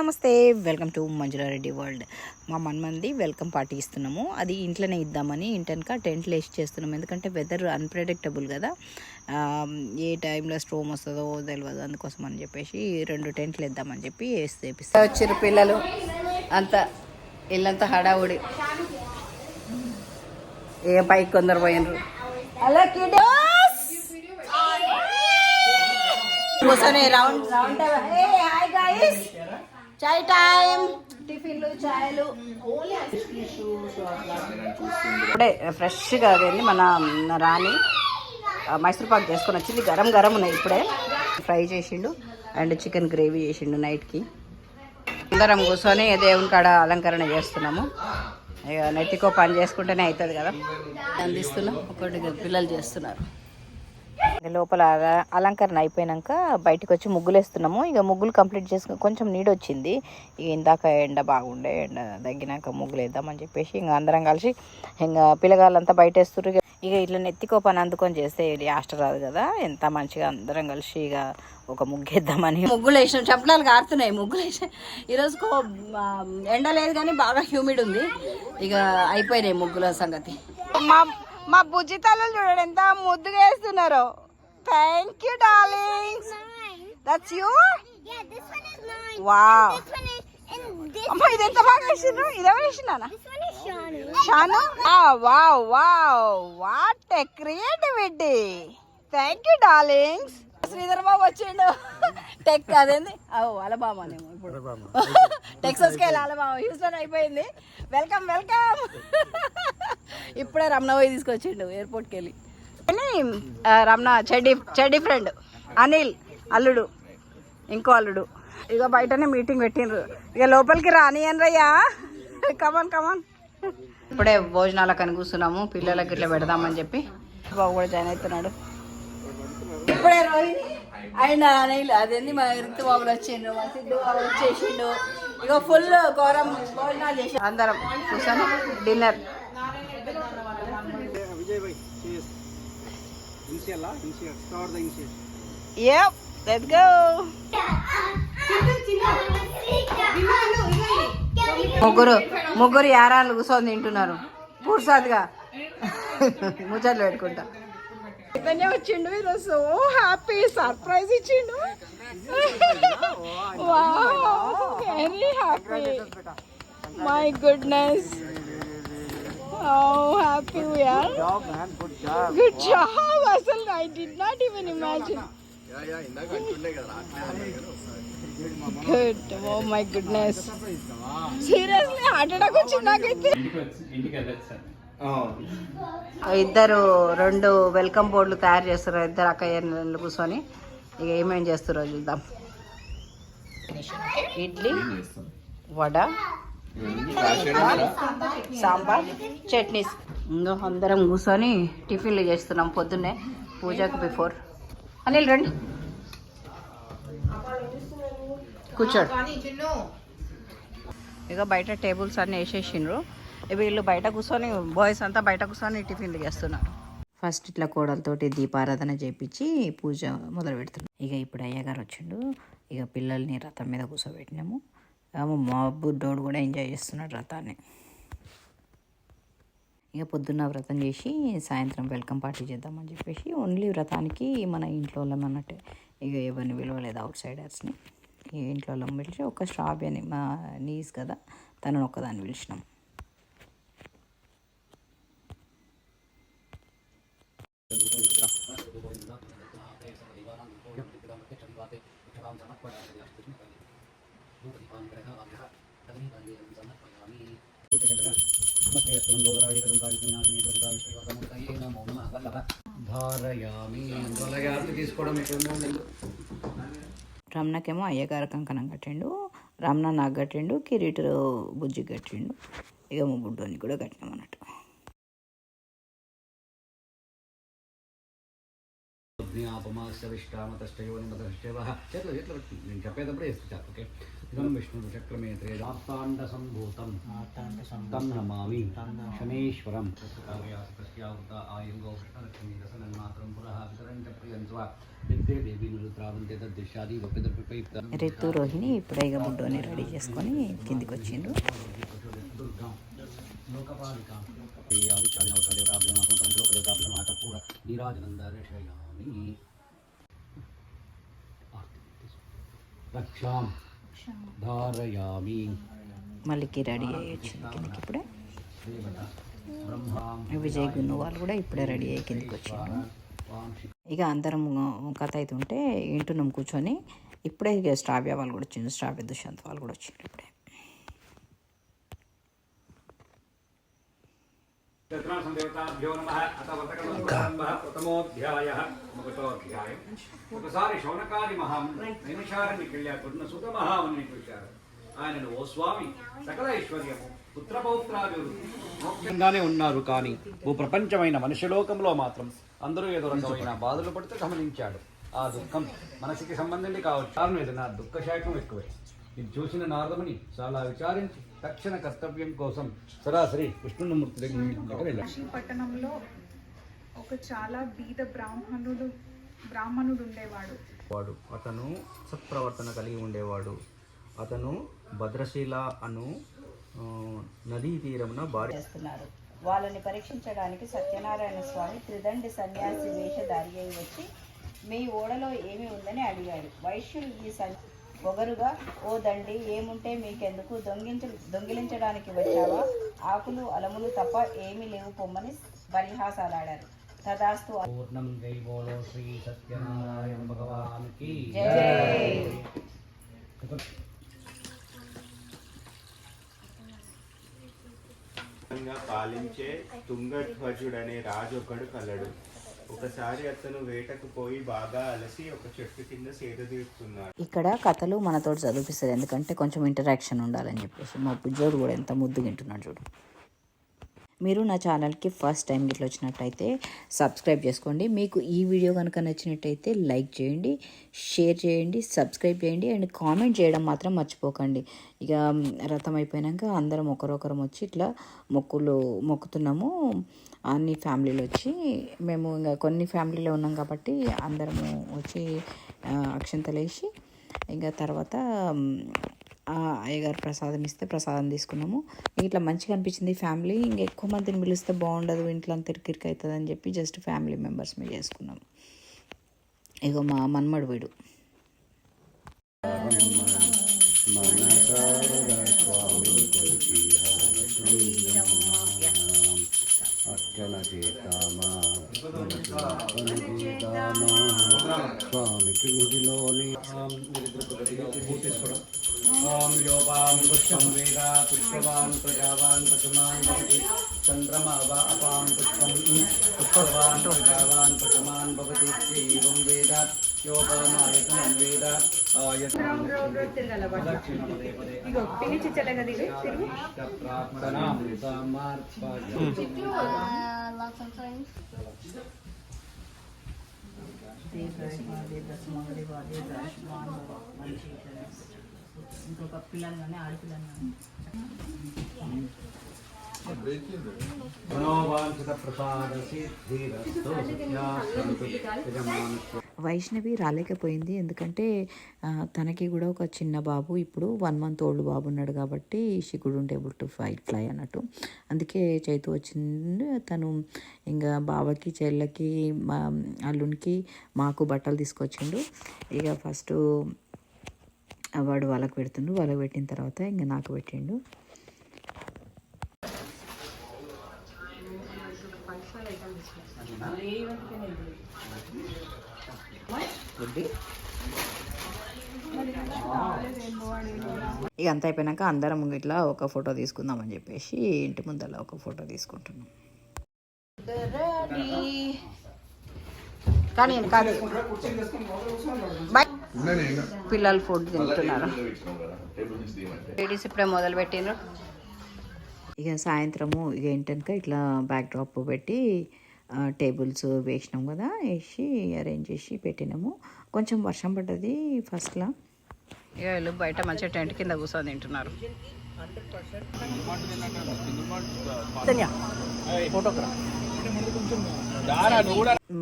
నమస్తే welcome to Manjula Reddy world. మా మన్మంది welcome party ఇస్తున్నాము అది ఇంట్లోనే ఇద్దామని ఇంటెనక టెంట్లు వేసి చేస్తున్నాము. ఎందుకంటే వెదర్ అన్ప్రెడిక్టబుల్ కదా. ఏ టైంలో స్ట్రోమ్ వస్తుందో తెలియదు అందుకోసం అని చెప్పేసి రెండు టెంట్లు వేద్దామని చెప్పి వేసి వచ్చారు పిల్లలు. అంత ఇల్లంతా హడావుడి. ఏ పైకి కొందరు పోయినరు. అలా కూర్చొని రౌండ్ రౌండ్ హాయ్ గాయస్. చాయ్ టైం టిఫిన్లు చాయలు ఇప్పుడే ఫ్రెష్గా వెళ్ళి మన రాణి మైసూర్ పాక్ చేసుకొని వచ్చింది. గరం గరం ఉన్నాయి ఇప్పుడే. ఫ్రై చేసిండు అండ్ చికెన్ గ్రేవీ చేసిండు నైట్కి. అందరం కూర్చొని దేవుని కాడ అలంకరణ చేస్తున్నాము. ఇక నెత్తికో పని చేసుకుంటేనే అవుతుంది కదా. అందిస్తున్నాం. ఒకటి పిల్లలు చేస్తున్నారు. లోపల అల- అలంకరణ అయిపోయినాక బయటకు వచ్చి ముగ్గులు వేస్తున్నాము ఇక ముగ్గులు కంప్లీట్ చేసుకుని కొంచెం నీడ వచ్చింది ఇక ఇందాక ఎండ బాగుండే ఎండ తగ్గినాక ముగ్గులు వేద్దామని చెప్పేసి ఇంకా అందరం కలిసి ఇంకా పిల్లగాళ్ళంతా బయట వేస్తున్నారు ఇక- ఇక ఇట్లా నెత్తికో పని అందుకొని చేస్తే ఆస్టర్ రాదు కదా. ఎంత మంచిగా అందరం కలిసి ఇక ఒక ముగ్గు వేద్దామని ముగ్గులు వేసినాం చంపలాలు కారుతున్నాయి ముగ్గులు వేసాం ఈరోజు ఎండ లేదు కానీ బాగా హ్యూమిడ్ ఉంది. ఇక అయిపోయినాయి ముగ్గుల సంగతి. మా మా బుజ్జి తల్లు చూడండి ఎంత ముద్దుగా వేస్తున్నారు. Thank you darlings that's you Yeah, this one is mine. Wow This one is, and this, అమ్మ ఇది ఎంత బాగా వేసిండ్రు? is Shani. Shanu wow wow what a creativity thank you darlings Sridhar Babu వచ్చిండు. టెక్ అదేంది? ఓ అలబామానేమో ఇప్పుడు. టెక్సస్కి వెళ్ళి అలబామా. హ్యూస్టన్ అయిపోయింది. వెల్కమ్ వెల్కమ్ ఇప్పుడే రమణ పోయి తీసుకొచ్చిండు ఎయిర్పోర్ట్కి వెళ్ళి. ఆ, రమణ చెడ్డి చెడ్డి ఫ్రెండ్ అనిల్ అల్లుడు ఇంకో అల్లుడు. ఇక బయటనే మీటింగ్ పెట్టిండ్రు. ఇక లోపలికి రానియనరయ్యా కమాన్ కమాన్ ఇప్పుడే భోజనాలకు అని కూర్చున్నాము పిల్లలకి ఇట్లా పెడదామని చెప్పి. బాబు కూడా జాయిన్ అవుతున్నాడు ఇప్పుడే రోహిణి ఆయన అనిల్ అదేంది మా రితు బాబులు వచ్చిండు మా సిద్ధు బాబులు వచ్చేసిండు ఇక ఫుల్ ఘోరం భోజనాలు చేసి అందరం కూర్చొని డిన్నర్ Yep, let's go. ముగ్గురు ముగ్గురు యారాలు కూర్చొని తింటున్నారు. పూర్సాదిగా ముచ్చట్లు పెట్టుకుంటా. ఇతనే వచ్చిండు ఈరోజు. సో హ్యాపీ సర్ప్రైజ్ ఇచ్చిండు. Very happy my goodness Oh, happy we are. Good job, Asal. I did not even imagine. Good. Oh my goodness. Seriously, heart attack వచ్చింది నాకైతే ఇద్దరు రెండు వెల్కమ్ బోర్డులు తయారు చేస్తారు ఇద్దరు అక్కయ్యలు కూర్చొని ఇక ఏమేం చేస్తారో చూద్దాం ఇడ్లీ వడ సాంబార్. చట్నీస్. ఇంకా అందరం కూర్చొని టిఫిన్లు చేస్తున్నాం పొద్దున్నే. పూజకు బిఫోర్. అనిల్ రండి. కూర్చోడు. ఇక బయట టేబుల్స్ అన్నీ వేసేసిండ్రు. వీళ్ళు బయట కూర్చొని బాయ్స్ అంతా బయట కూర్చొని టిఫిన్లు చేస్తున్నారు. ఫస్ట్ ఇట్లా కోడలతోటి దీపారాధన చేపించి పూజ మొదలు పెడుతున్నాం ఇక ఇప్పుడు అయ్యగారు వచ్చిండు. ఇక పిల్లల్ని రథం మీద కూర్చోబెట్టినాము ఏమో మా బుడ్డోడు కూడా ఎంజాయ్ చేస్తున్నాడు రథాన్ని ఇక పొద్దున్న వ్రతం చేసి సాయంత్రం వెల్కమ్ పార్టీ చేద్దామని చెప్పేసి ఓన్లీ వ్రతానికి మన ఇంట్లో వాళ్ళం అన్నట్టు. ఇక ఎవరిని విలువలేదు అవుట్ సైడర్స్ని ఇంట్లో వాళ్ళం పిలిచి ఒక స్ట్రాబ్ అని మా నీస్ కదా తనను ఒక్కదాన్ని పిలిచినాం ధారయామి అలాగే ఆరతి తీసుకోవడం ఇక్కడ రమణకేమో అయ్యగారు కంకణం కట్టిండు రమణ నాకు కట్టిండు కిరీటరు బుజ్జి కట్టిండు ఇక ముగ్గుడ్డోని కూడా కట్టినాం అన్నట్టు. అగ్నియాపమాస్య విష్టామతశ్చయోనిమతశ్చవ చేతులు చేతులు పెట్టి నేను చెప్పేటప్పుడే ఇస్తా ఓకే ఇదం విష్ణు చక్రమే త్రేదాప్తాండ సంభూతం తం నమామి శనేశ్వరం రితు రోహిణి ఇప్పుడే ఇక బుడ్డోని రెడీ చేసుకొని కిందికి వచ్చిండ్రు రక్షాం ధారయామి మళ్ళీకి రెడీ అయ్యి వచ్చింది ఇప్పుడే విజయ్ గున్ను వాళ్ళు కూడా ఇప్పుడే రెడీ అయ్యి కిందకి వచ్చారు ఇక అందరం కథ అవుతుంటే ఇంటున్నాం కూర్చొని ఇప్పుడే ఇక శ్రావ్య వాళ్ళు కూడా వచ్చింది శ్రావ్య దుష్యంత్ వాళ్ళు కూడా వచ్చిండ్రు ఇప్పుడే. ఒకసారి శౌనకాది మహాం నైమిషారణ్య కెళ్ళా కొన్న సుత మహాముని చూశారు ఆయనను ఓ స్వామి సకల ఐశ్వర్యము ఉన్నారు కానీ ఓ ప్రపంచమైన మనుష్యలోకంలో మాత్రం అందరూ ఏదో రకమైన బాధలు పడితే గమనించాడు. ఆ దుఃఖం మనసుకి సంబంధించి కావచ్చు. కారణం ఏదైనా దుఃఖ శాఖం ఎక్కువే. ఇది చూసిన నారదముని చాలా విచారించి తక్షణ కర్తవ్యం కోసం సరాసరి దగ్గర కాశీ పట్టణంలో ఒక చాలా బీద బ్రాహ్మణుడు బ్రాహ్మణుడు ఉండేవాడు వాడు అతను సత్ప్రవర్తన కలిగి ఉండేవాడు. అతను భద్రశీల అను నదీ తీరమున భార్య చేస్తున్నారు. వాళ్ళని పరీక్షించడానికి సత్యనారాయణ స్వామి త్రిదండి సన్యాసి వేషధారి అయి వచ్చి మీ ఓడలో ఏమి ఉందని అడిగాడు. వైశ్యులు ఈ సన్ పొగరుగా ఓ దండి ఏముంటే మీకెందుకు దొంగించ దొంగిలించడానికి వచ్చావా? ఆకులు అలములు తప్ప ఏమీ లేవు పొమ్మని పరిహాసాలాడారు తదాస్తు పూర్ణం జై బోలో శ్రీ సత్యనారాయణ భగవాన్కి జై! గా పాలించే తుంగధ్వజుడనే రాజు ఒకడు కలడు. ఒకసారి అతను వేటకు పోయి బాగా అలసి ఒక చెట్టు కింద సేద తీరుతున్నాడు ఇక్కడ కథలు మనతో చదివిస్తారు ఎందుకంటే కొంచెం ఇంటరాక్షన్ ఉండాలని చెప్పేసి. మా బుజ్జోడు కూడా ఎంత ముద్దు తింటున్నాడు చూడు. మీరు నా ఛానల్కి ఫస్ట్ టైం గిట్ల వచ్చినట్టయితే సబ్స్క్రైబ్ చేసుకోండి. మీకు ఈ వీడియో కనుక నచ్చినట్టయితే లైక్ చేయండి షేర్ చేయండి సబ్స్క్రైబ్ చేయండి అండ్ కామెంట్ చేయడం మాత్రం మర్చిపోకండి. ఇక రథం అయిపోయాక అందరం ఒకరొకరం వచ్చి ఇట్లా మొక్కులు మొక్కుతున్నాము. అన్ని ఫ్యామిలీలు వచ్చి మేము ఇంకా కొన్ని ఫ్యామిలీలో ఉన్నాం కాబట్టి అందరము వచ్చి అక్షంతలేసి అక్షంతలు వేసి ఇంకా తర్వాత అయ్యగారు ప్రసాదం ఇస్తే ప్రసాదం తీసుకున్నాము ఇట్లా మంచిగా అనిపించింది ఫ్యామిలీ ఇంకా ఎక్కువ మందిని పిలిస్తే బాగుండదు ఇంట్లో అంత ఇరికిరికి అవుతుంది అని చెప్పి జస్ట్ ఫ్యామిలీ మెంబర్స్ మీద చేసుకున్నాం ఇగో మా మన్మడు వీడు అర్చన చేతామా స్వామికి గుడిలోని ఓం యోపాం పుష్పం వేద పుష్పవాన్ ప్రజావాన్ పశుమాన్ భవతి చంద్రమా వా అపాం పుష్పం పుష్పవాన్ ప్రజావాన్ పశుమాన్ భవతి ఏవం వేద యోపామాయతనం వేద ఆయతనం దక్షిణమదే పదే ఇగో పిలిచి చెల్లగదిగి తిరుగు ప్రార్థనా సమర్పయ lots of things. ఇంకొక పిల్లలు కానీ ఆడపిల్లలు మనోవాంఛిత ప్రసాద సిద్ధిరస్తు సత్యాస్తు యజమానస్య వైష్ణవి రాలేకపోయింది. ఎందుకంటే తనకి కూడా ఒక చిన్న బాబు. ఇప్పుడు వన్ మంత్ ఓల్డ్ బాబు ఉన్నాడు కాబట్టి she could able to fight fly అన్నట్టు. అందుకే చైతు వచ్చింది. తను ఇంకా బావకి చెల్లెకి మా అల్లునికి మాకు బట్టలు తీసుకొచ్చిండు. ఇక ఫస్ట్ వాడు వాళ్ళకు పెడుతుండు. వాళ్ళకు పెట్టిన తర్వాత ఇంకా నాకు పెట్టిండు. ఇక అంత అయిపోయినాక అందరం ఇట్లా ఒక ఫోటో తీసుకుందామని చెప్పేసి ఇంటి ముందర ఒక ఫోటో తీసుకుంటున్నాం. కానీ కాదు. పిల్లలు ఫుడ్ తింటున్నారు. లేడీస్ ఇప్పుడే మొదలు పెట్టిండ్రు. ఇక సాయంత్రము ఇక ఏంటనక ఇట్లా బ్యాక్ డ్రాప్ పెట్టి టేబుల్స్ వేసినాం కదా వేసి అరేంజ్ చేసి పెట్టినాము. కొంచెం వర్షం పడ్డది ఫస్ట్లో ఇక వీళ్ళు బయట మంచిగా టెంట్ కింద కూర్చొని తింటున్నారు.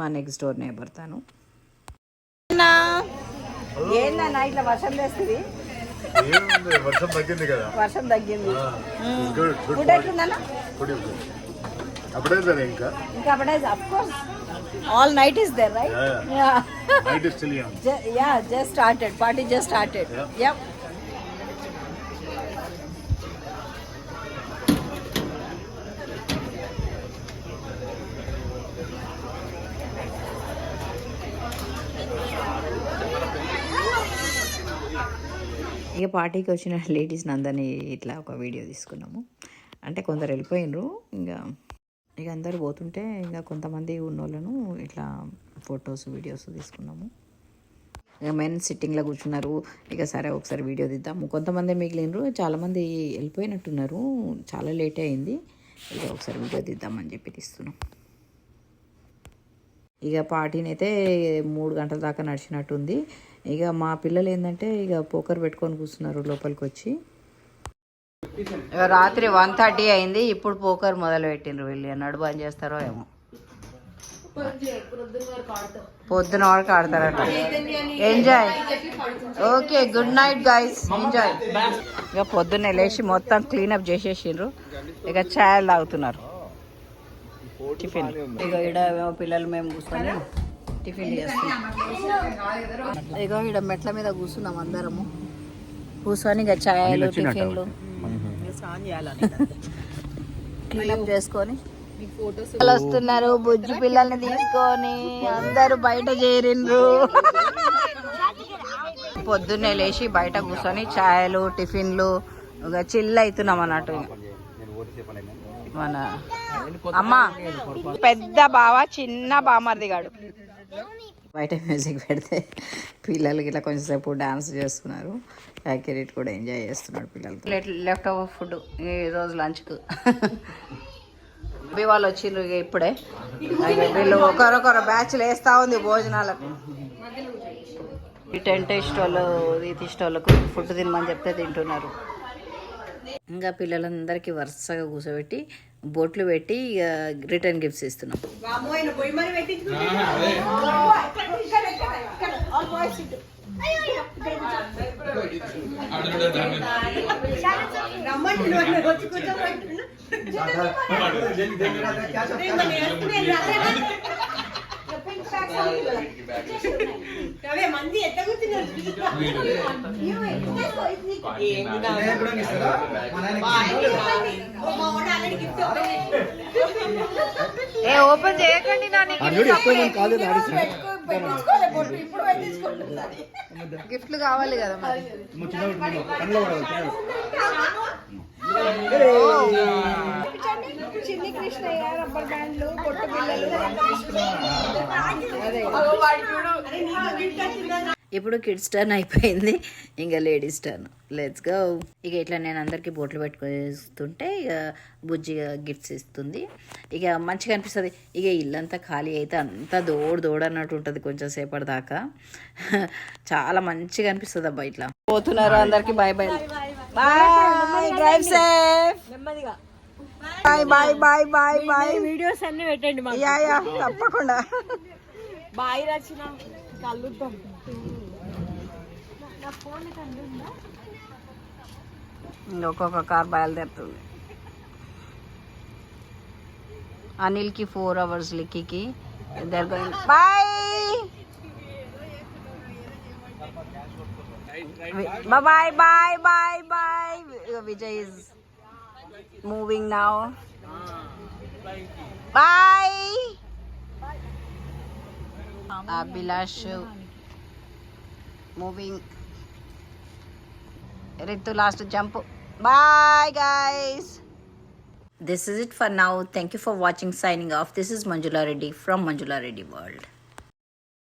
మా నెక్స్ట్ డోర్ నేబర్ తాను. ఏందన్నా ఇట్లా వర్షం వేస్తుంది ఏముంది వర్షం తగ్గింది కదా. వర్షం తగ్గింది. సరే ఇంకా. ఇంకా అప్పుడే of course all night is there right Yeah, night is still ya just started party just started ya ఇక పార్టీకి వచ్చిన లేడీస్ని అందరినీ ఇట్లా ఒక వీడియో తీసుకున్నాము. అంటే కొందరు వెళ్ళిపోయినరు. ఇంకా ఇక అందరు పోతుంటే ఇంకా కొంతమంది ఉన్నోళ్ళను ఇట్లా ఫొటోస్ వీడియోస్ తీసుకున్నాము. ఇక మెయిన్ సిట్టింగ్లో కూర్చున్నారు. ఇక సరే ఒకసారి వీడియో తీద్దాము కొంతమంది మిగిలినరు చాలామంది వెళ్ళిపోయినట్టున్నారు. చాలా లేట్ అయింది. ఇక ఒకసారి వీడియో తీద్దామని చెప్పి తీస్తున్నాం. ఇక పార్టీని అయితే మూడు గంటల దాకా నడిచినట్టుంది. ఇక మా పిల్లలు ఏంటంటే ఇక పోకర్ పెట్టుకొని కూర్చున్నారు లోపలికి వచ్చి రాత్రి వన్ థర్టీ అయింది ఇప్పుడు పోకర్ మొదలు పెట్టిండ్రు వీళ్ళు నడు బంద్ చేస్తారో ఏమో. పొద్దున వరకు ఆడతారట. Enjoy okay good night guys enjoy ఇక పొద్దున్నే లేచి మొత్తం క్లీనప్ చేసేసిండ్రు. ఇక ఛాయలు తాగుతున్నారు. టిఫిన్ ఇక ఈడ ఏమో పిల్లలు మేము కూర్చొని టిఫిన్ చేస్తున్నాం. ఇక ఈడ మెట్ల మీద కూర్చున్నాం అందరము. కూర్చొని ఇక ఛాయలు టిఫిన్లు క్లీనప్ చేసుకొని పిల్లలు వస్తున్నారు బుజ్జి పిల్లల్ని తీసుకొని అందరూ బయట చేరిండ్రు. పొద్దున్నే లేచి బయట కూర్చొని ఛాయలు టిఫిన్లు ఇక చిల్ అవుతున్నాం అన్నట్టు. మన అమ్మ పెద్ద బావ చిన్న బామర్ది గాడు. బయట మ్యూజిక్ పెడితే పిల్లలు ఇట్లా కొంచెంసేపు డాన్స్ చేస్తున్నారు. కిరీట్ కూడా ఎంజాయ్ చేస్తున్నాడు పిల్లలతో. లెఫ్ట్ ఓవర్ ఫుడ్ ఈ రోజు లంచ్కు అవి వాళ్ళు వచ్చిండ్రు ఇక ఇప్పుడే. వీళ్ళు ఒకరొకరు బ్యాచ్లు వేస్తూ ఉంది భోజనాలకు. ఈ టెంట్ ఇష్టోళ్ళు ఇది ఇష్టోళ్ళకు ఫుడ్ తినమని చెప్తే తింటున్నారు. ఇంకా పిల్లలందరికీ వరుసగా కూర్చోబెట్టి బొట్లు పెట్టి ఇక రిటర్న్ గిఫ్ట్స్ ఇస్తున్నాం. ఏ ఓపెన్ చేయకండి గిఫ్ట్లు కావాలి కదా మరి. చిన్ని కృష్ణయ్య రబ్బర్ బ్యాండ్లు పొట్టు పిల్లలు ఇప్పుడు కిడ్స్ టర్న్ అయిపోయింది. ఇంకా లేడీస్ టర్న్ లెట్స్ గో ఇక ఇట్లా నేను అందరికీ బోట్లు పెట్టుకొస్తుంటే ఇక బుజ్జిగా గిఫ్ట్స్ ఇస్తుంది. ఇక మంచిగా అనిపిస్తుంది. ఇక ఇల్లంతా ఖాళీ అయితే అంతా దోడు దోడు అన్నట్టు ఉంటుంది కొంచెం సేపటి దాకా. చాలా మంచిగా అనిపిస్తుంది అబ్బా ఇట్లా. పోతున్నారు అందరికి bye bye bye drive safe bye bye bye bye bye videos అన్ని పెట్టండి మాకు. యా యా తప్పకుండా. బాయ్ రచన కలుద్దాం ఒక్కొక్క కార్ బయలుదేరుతుంది అనిల్కి ఫోర్ అవర్స్ లిక్కీకి ఇద్దరు going bye bye bye bye bye Vijay is moving now bye Abhilash moving Ritu last jump. Bye guys. This is it for now. Thank you for watching. Signing off. This is Manjula Reddy from Manjula Reddy World.